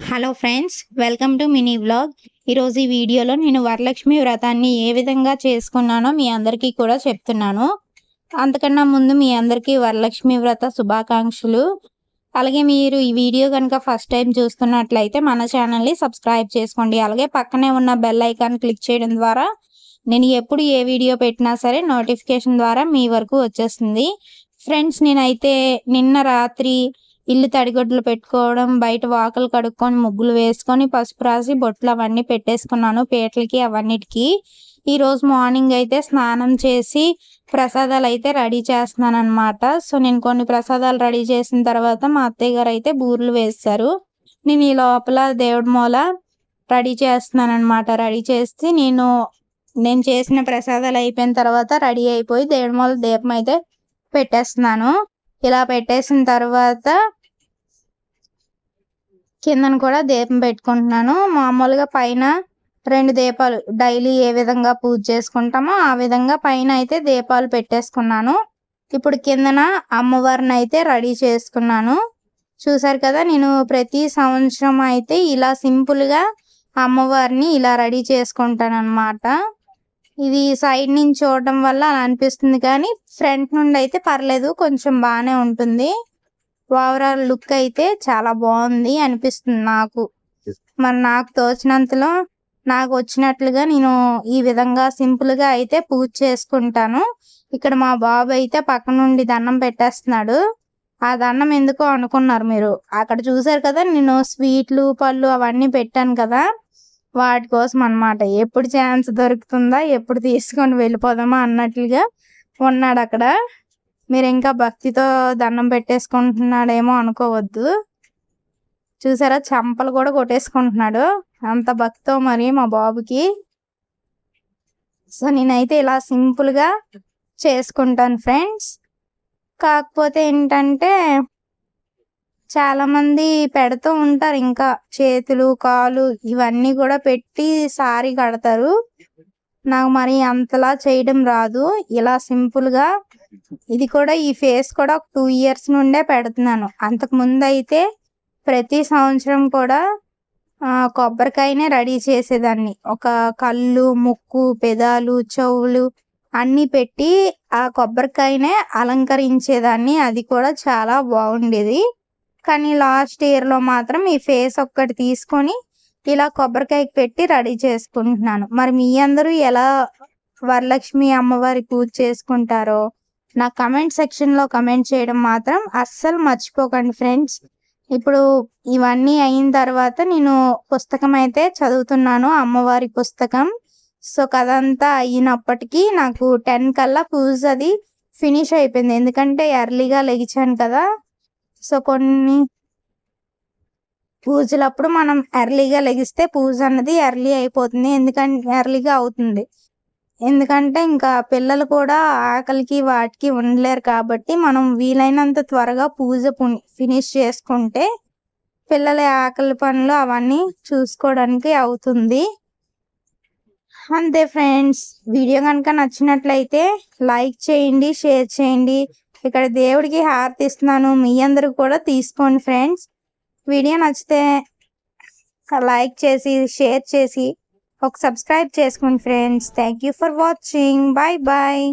Hello friends welcome to mini vlog ఈరోజు ఈ వీడియోలో నేను వరలక్ష్మి వ్రతాన్ని ఏ విధంగా చేసుకున్నానో మీ అందరికీ కూడా చెప్తున్నాను. అంతకన్నా ముందు మీ అందరికీ వరలక్ష్మి వ్రత శుభాకాంక్షలు. అలాగే మీరు ఈ వీడియో కనుక ఫస్ట్ టైం చూస్తున్నట్లయితే మన ఛానల్ని సబ్స్క్రైబ్ చేసుకోండి. అలాగే పక్కనే ఉన్న బెల్ ఐకాన్ క్లిక్ చేయడం ద్వారా నేను ఎప్పుడు ఏ వీడియో పెట్టినా సరే నోటిఫికేషన్ ద్వారా మీ వరకు వచ్చేస్తుంది. ఫ్రెండ్స్ నేనైతే నిన్న రాత్రి ఇల్లు తడిగొడ్లు పెట్టుకోవడం బయట వాకలు కడుక్కొని ముగ్గులు వేసుకొని పసుపు రాసి బొట్లు అవన్నీ పెట్టేసుకున్నాను పీటలకి అవన్నిటికి. ఈరోజు మార్నింగ్ అయితే స్నానం చేసి ప్రసాదాలు అయితే రెడీ చేస్తున్నాను అనమాట సో నేను కొన్ని ప్రసాదాలు రెడీ చేసిన తర్వాత మా అత్తయ్య గారు అయితే బూర్లు వేస్తారు నేను ఈ లోపల దేవుడి మూల రెడీ చేస్తున్నాను అనమాట రెడీ చేసి నేను నేను చేసిన ప్రసాదాలు అయిపోయిన తర్వాత రెడీ అయిపోయి దేవుడి మూల దీపం అయితే పెట్టేస్తున్నాను. ఇలా పెట్టేసిన తర్వాత కిందన కూడా దీపం పెట్టుకుంటున్నాను. మామూలుగా పైన రెండు దీపాలు డైలీ ఏ విధంగా పూజ చేసుకుంటామో ఆ విధంగా పైన అయితే దీపాలు పెట్టేసుకున్నాను. ఇప్పుడు కిందన అమ్మవారిని అయితే రెడీ చేసుకున్నాను. చూసారు కదా నేను ప్రతి సంవత్సరం అయితే ఇలా సింపుల్గా అమ్మవారిని ఇలా రెడీ చేసుకుంటాను అనమాట ఇది సైడ్ నుంచి చూడడం వల్ల అలా అనిపిస్తుంది కానీ ఫ్రంట్ నుండి అయితే పర్లేదు కొంచెం బాగానే ఉంటుంది. ఓవరాల్ లుక్ అయితే చాలా బాగుంది అనిపిస్తుంది నాకు. మరి నాకు తోచినంతలో నాకు వచ్చినట్లుగా నేను ఈ విధంగా సింపుల్గా అయితే పూజ చేసుకుంటాను. ఇక్కడ మా బాబు అయితే పక్క నుండి దండం పెట్టేస్తున్నాడు. ఆ దండం ఎందుకో అనుకున్నారు మీరు? అక్కడ చూసారు కదా నేను స్వీట్లు పళ్ళు అవన్నీ పెట్టాను కదా. వాటి కోసం అనమాట ఎప్పుడు ఛాన్స్ దొరుకుతుందా ఎప్పుడు తీసుకొని వెళ్ళిపోదామా అన్నట్లుగా ఉన్నాడు అక్కడ. మీరు ఇంకా భక్తితో దండం పెట్టేసుకుంటున్నాడేమో అనుకోవద్దు. చూసారా? చంపలు కూడా కొట్టేసుకుంటున్నాడు. అంత భక్తితో మరి మా బాబుకి. సో నేనైతే ఇలా సింపుల్గా చేసుకుంటాను ఫ్రెండ్స్. కాకపోతే ఏంటంటే చాలామంది పెడుతూ ఉంటారు ఇంకా చేతులు కాలు ఇవన్నీ కూడా పెట్టి సారీ కడతారు. నాకు మరి అంతలా చేయడం రాదు. ఇలా సింపుల్గా ఇది కూడా ఈ ఫేస్ కూడా ఒక టూ ఇయర్స్ నుండే పెడుతున్నాను. అంతకు ముందు అయితే ప్రతి సంవత్సరం కూడా కొబ్బరికాయనే రెడీ చేసేదాన్ని. ఒక కళ్ళు ముక్కు పెదాలు చెవులు అన్ని పెట్టి ఆ కొబ్బరికాయనే అలంకరించేదాన్ని. అది కూడా చాలా బాగుండేది. కానీ లాస్ట్ ఇయర్లో మాత్రం ఈ ఫేస్ ఒక్కటి తీసుకొని ఇలా కొబ్బరికాయకి పెట్టి రెడీ చేసుకుంటున్నాను. మరి మీ అందరూ ఎలా వరలక్ష్మి అమ్మవారి పూజ చేసుకుంటారో నా కమెంట్ సెక్షన్లో కమెంట్ చేయడం మాత్రం అస్సలు మర్చిపోకండి ఫ్రెండ్స్ ఇప్పుడు ఇవన్నీ అయిన తర్వాత నేను పుస్తకం అయితే చదువుతున్నాను అమ్మవారి పుస్తకం. సో కథ అంతా అయినప్పటికీ నాకు టెన్ కల్లా పూజ అది ఫినిష్ అయిపోయింది. ఎందుకంటే ఎర్లీగా లెగిచాను కదా. సో కొన్ని పూజలప్పుడు మనం ఎర్లీగా లెగిస్తే పూజ అన్నది ఎర్లీ అయిపోతుంది. ఎందుకంటే ఎర్లీగా అవుతుంది. ఎందుకంటే ఇంకా పిల్లలు కూడా ఆకలికి వాటికి ఉండలేరు కాబట్టి మనం వీలైనంత త్వరగా పూజ ఫినిష్ చేసుకుంటే పిల్లల ఆకలి పనులు అవన్నీ చూసుకోవడానికి అవుతుంది. అంతే ఫ్రెండ్స్ వీడియో కనుక నచ్చినట్లయితే లైక్ చేయండి షేర్ చేయండి. ఇక్కడ దేవుడికి హారతి ఇస్తున్నాను మీ అందరూ కూడా తీసుకోండి ఫ్రెండ్స్. వీడియో నచ్చితే లైక్ చేసి షేర్ చేసి ఒక సబ్స్క్రైబ్ చేసుకోండి friends. Thank you for watching bye bye